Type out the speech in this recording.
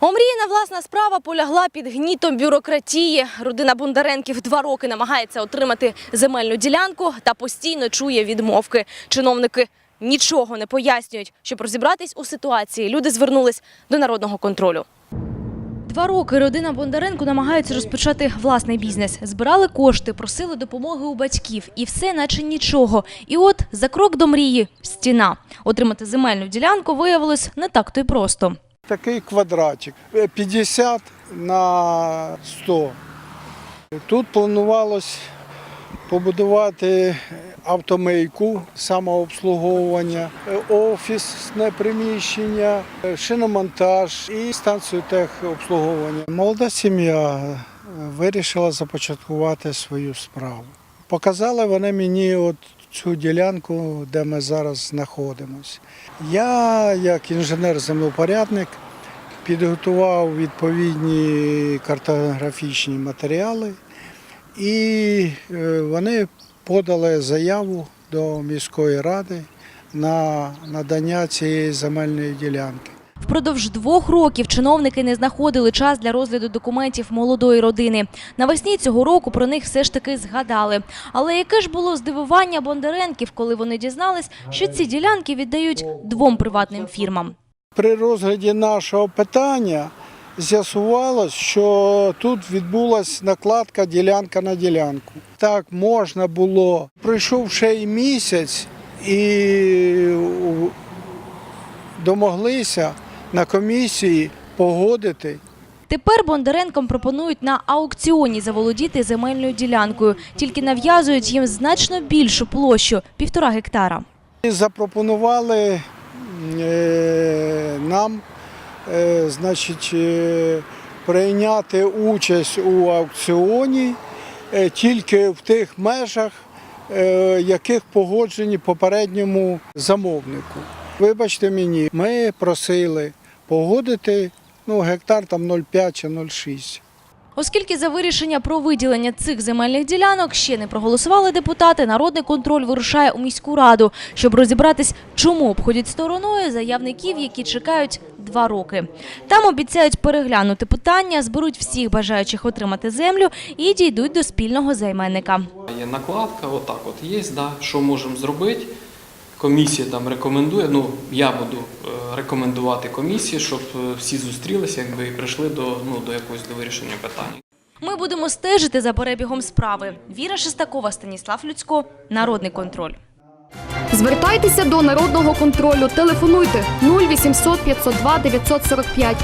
Омріяна власна справа полягла під гнітом бюрократії. Родина Бондаренків два роки намагається отримати земельну ділянку та постійно чує відмовки. Чиновники нічого не пояснюють. Щоб розібратись у ситуації, люди звернулись до народного контролю. Два роки родина Бондаренко намагається розпочати власний бізнес. Збирали кошти, просили допомоги у батьків. І все наче нічого. І от за крок до мрії – стіна. Отримати земельну ділянку виявилось не так-то й просто. Такий квадратик е, 50 на 100. Тут планувалось побудувати автомийку, самообслуговування, е, офісне приміщення, е, шиномонтаж і станцію техобслуговування. Молода сім'я е, вирішила започаткувати свою справу. Показали вони мені от цю ділянку, де ми зараз знаходимося. Я, як інженер-землепорядник, підготував відповідні картографічні матеріали, і е, вони подали заяву до міської ради на надання цієї земельної ділянки. Впродовж двох років чиновники не знаходили час для розгляду документів молодої родини. Навесні цього року про них все ж таки згадали. Але яке ж було здивування Бондаренків, коли вони дізнались, що ці ділянки віддають двом приватним фірмам. При розгляді нашого питання з'ясувалось, що тут відбулася накладка ділянка на ділянку. Так можна було. Пройшов ще й місяць і домоглися на комісії погодити Тепер Бондаренкам пропонують на аукціоні заволодіти земельною ділянкою, тільки нав'язують їм значно більшу площу – півтора гектара. Запропонували нам е, значить, е, прийняти участь у аукціоні е, тільки в тих межах, е, яких погоджені попередньому замовнику. Вибачте мені, ми просили погодити ну, гектар там 0,5 чи 0,6. Оскільки за вирішення про виділення цих земельних ділянок ще не проголосували депутати, народний контроль вирушає у міську раду, щоб розібратись, чому обходять стороною заявників, які чекають два роки. Там обіцяють переглянути питання, зберуть всіх бажаючих отримати землю і дійдуть до спільного займенника. Є накладка, отак от є, да, що можемо зробити. Комісія там рекомендує, ну я буду е, рекомендувати комісії, щоб е, всі зустрілися якби, і прийшли до, ну, до якогось до вирішення питання. Ми будемо стежити за перебігом справи. Віра Шестакова, Станіслав Люцько, Народний контроль. Звертайтеся до народного контролю. Телефонуйте 0800 502 945